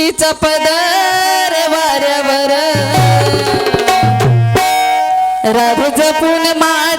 हिचा पदर वाऱ्यावर. राधे जपून मा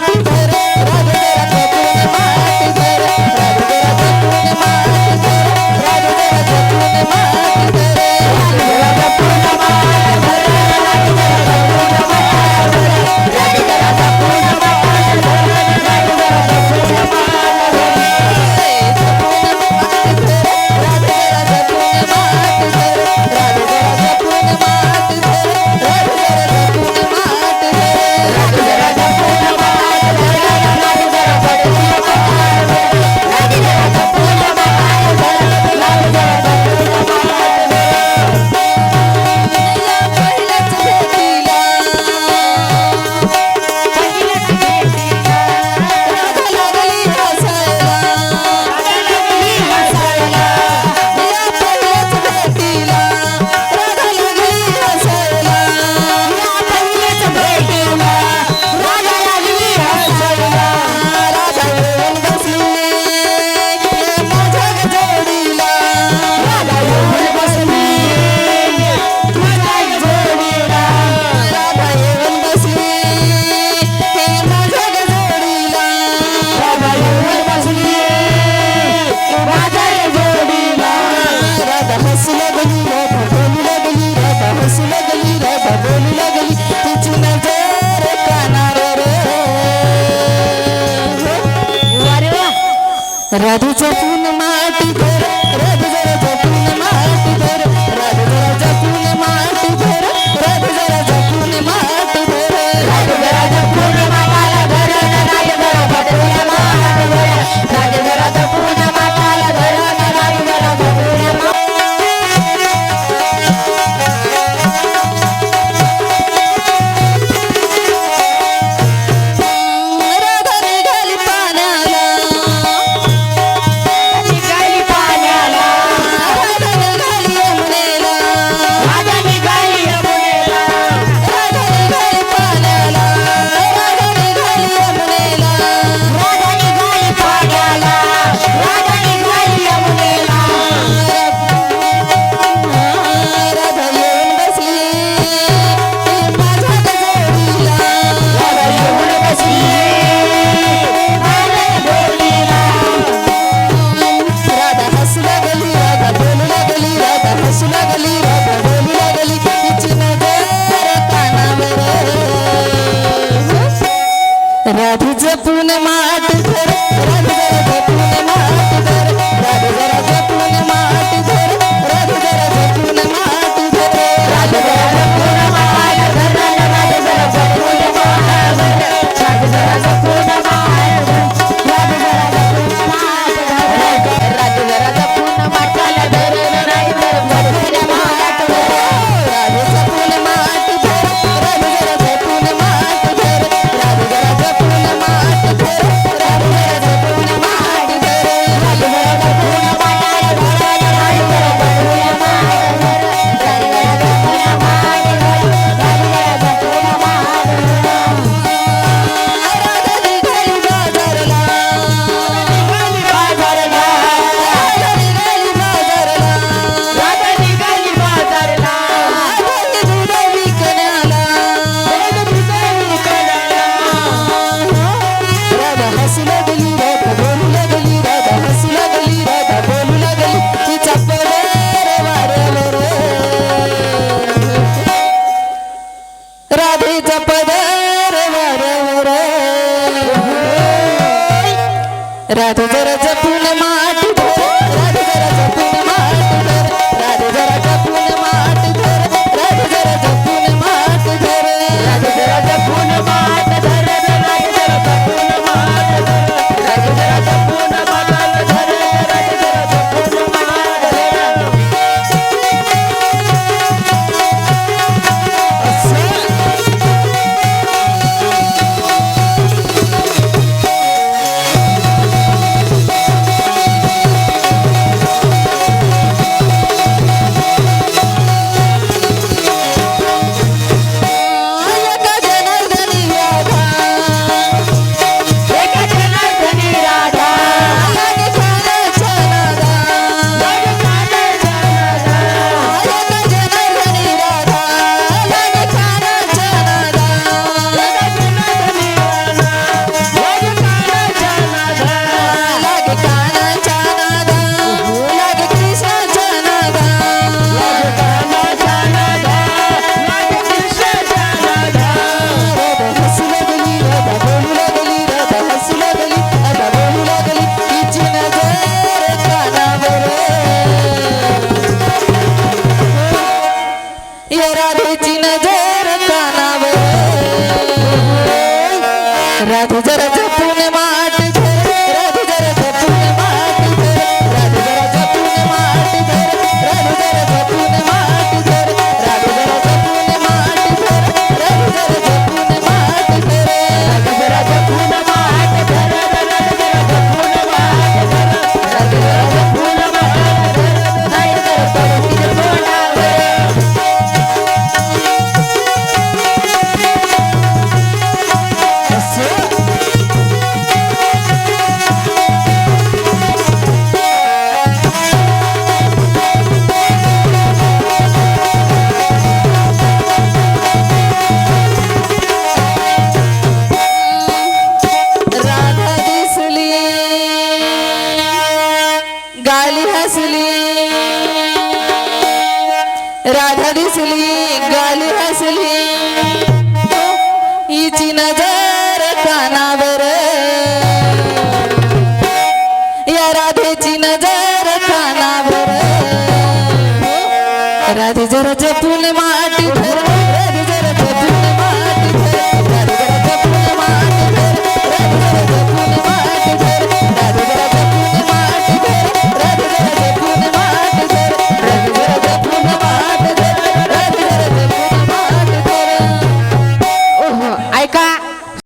我的家。রাধে Radhe get out of Gerard. गाली हसली. राधा दिसली गाली हसली. हिची नजर कानावर. या राधेची नजर कानावर. राधे जरा जपून मार